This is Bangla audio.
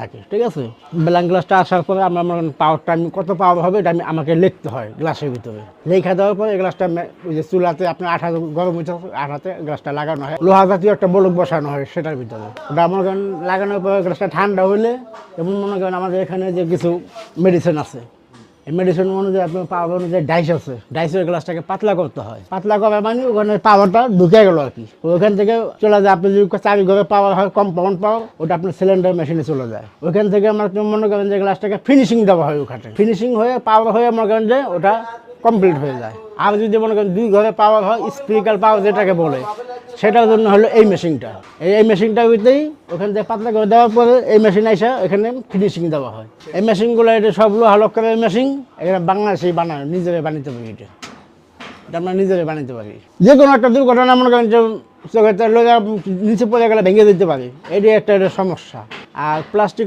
থাকে, ঠিক আছে? ব্ল্যাঙ্ক গ্লাসটা আসার পরে আমরা আমার পাওয়ারটা আমি কত পাওয়ার হবে এটা আমি আমাকে লিখতে হয় গ্লাসের ভিতরে। লেখা দেওয়ার পরে গ্লাসটা ওই যে চুলাতে আপনার আঠা গরম হয়েছে আঠাতে গ্লাসটা লাগানো হয়। লোহা জাতীয় একটা বলক বসানো হয় সেটার ভিতরে। ওটা করেন লাগানোর পরে গ্লাসটা ঠান্ডা হলে এবং মনে করেন আমাদের এখানে যে কিছু মেডিসিন আছে মেডিসিন অনুযায়ী আপনার পাওয়ার অনুযায়ী ডাইস আছে। ডাইসের গ্লাসটাকে পাতলা করতে হয়। পাতলা করা মানে ওখানে পাওয়ারটা ঢুকে গেল আর কি। ওখান থেকে চলে যায়, আপনি যদি চারি ঘরে পাওয়ার হয় কম্পাউন্ড পাওয়ার ওটা আপনার সিলিন্ডার মেশিনে চলে যায়। ওখান থেকে আমার মনে করেন যে গ্লাসটাকে ফিনিশিং দেওয়া হয় ওখানে। ফিনিশিং হয়ে পাওয়ার হয়ে মনে করেন যে ওটা কমপ্লিট হয়ে যায়। আর যদি মনে করেন দুই ঘরে পাওয়ার হয় স্পিরিকাল পাওয়ার যেটাকে বলে, সেটার জন্য হলো এই মেশিনটা এই এই ভিতরেই ওখান থেকে পাতলা করে দেওয়ার পরে এই মেশিন এসে এখানে ফিনিশিং দেওয়া হয়। এই মেশিনগুলো এটা সবগুলো হালক করে মেশিন এখানে বাংলাদেশেই বানায়, নিজেরাই বানাতে পারি এটা। এটা আমরা নিজেরাই বানাতে পারি। যে কোনো একটা দুর্ঘটনা, মনে করেন যে চোখের নিচে পড়ে গেলে ভেঙে দিতে পারি। এটাই একটা এটা সমস্যা। আর প্লাস্টিক